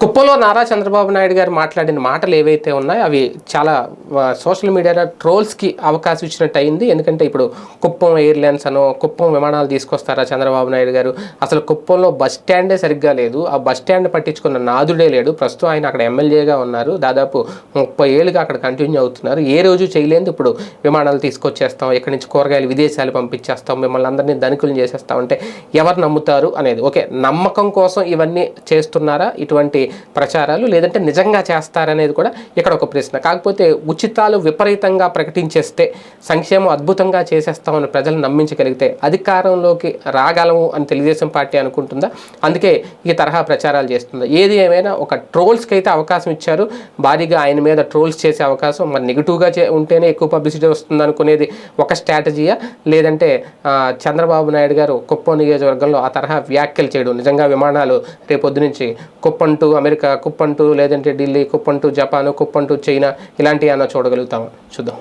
కుప్పంలో నారా చంద్రబాబు నాయుడు గారు మాట్లాడిన మాటలు ఏవైతే ఉన్నాయో అవి చాలా సోషల్ మీడియాలో ట్రోల్స్కి అవకాశం ఇచ్చినట్టు అయింది ఎందుకంటే ఇప్పుడు కుప్పం ఎయిర్లైన్స్ అనో కుప్పం విమానాలు తీసుకొస్తారా చంద్రబాబు నాయుడు గారు? అసలు కుప్పంలో బస్ స్టాండే సరిగ్గా లేదు. ఆ బస్ స్టాండ్ పట్టించుకున్న నాదుడే లేడు. ప్రస్తుతం ఆయన అక్కడ ఎమ్మెల్యేగా ఉన్నారు. దాదాపు ముప్పై ఏళ్ళుగా అక్కడ కంటిన్యూ అవుతున్నారు. ఏ రోజు చేయలేదు. ఇప్పుడు విమానాలు తీసుకొచ్చేస్తాం. ఇక్కడి నుంచి కూరగాయలు విదేశాలు పంపించేస్తాం. మిమ్మల్ని అందరినీ ధనికులు చేసేస్తాం. అంటే ఎవరు నమ్ముతారు అనేది. ఓకే నమ్మకం కోసం ఇవన్నీ చేస్తున్నారా? ఇటువంటి ప్రచారాలు లేదంటే నిజంగా చేస్తారనేది కూడా ఇక్కడ ఒక ప్రశ్న. కాకపోతే ఉచితాలు విపరీతంగా ప్రకటించేస్తే సంక్షేమం అద్భుతంగా చేసేస్తామని ప్రజలు నమ్మించగలిగితే అధికారంలోకి రాగలము అని తెలుగుదేశం పార్టీ అనుకుంటుందా? అందుకే ఈ తరహా ప్రచారాలు చేస్తుందా? ఏది ఏమైనా ఒక ట్రోల్స్కి అయితే అవకాశం ఇచ్చారు. భారీగా ఆయన మీద ట్రోల్స్ చేసే అవకాశం మరి నెగిటివ్గా చే ఉంటేనే ఎక్కువ పబ్లిసిటీ వస్తుంది అనుకునేది ఒక స్ట్రాటజీయా? లేదంటే చంద్రబాబు నాయుడు గారు కుప్పం నియోజకవర్గంలో ఆ తరహా వ్యాఖ్యలు చేయడం నిజంగా విమానాలు రేపొద్దు నుంచి కుప్పం టు అమెరికా కుప్పంటూ లేదంటే ఢిల్లీ కుప్పంటు జపాన్ కుప్పంటు చైనా ఇలాంటివి అన్న చూడగలుగుతాం చూద్దాం.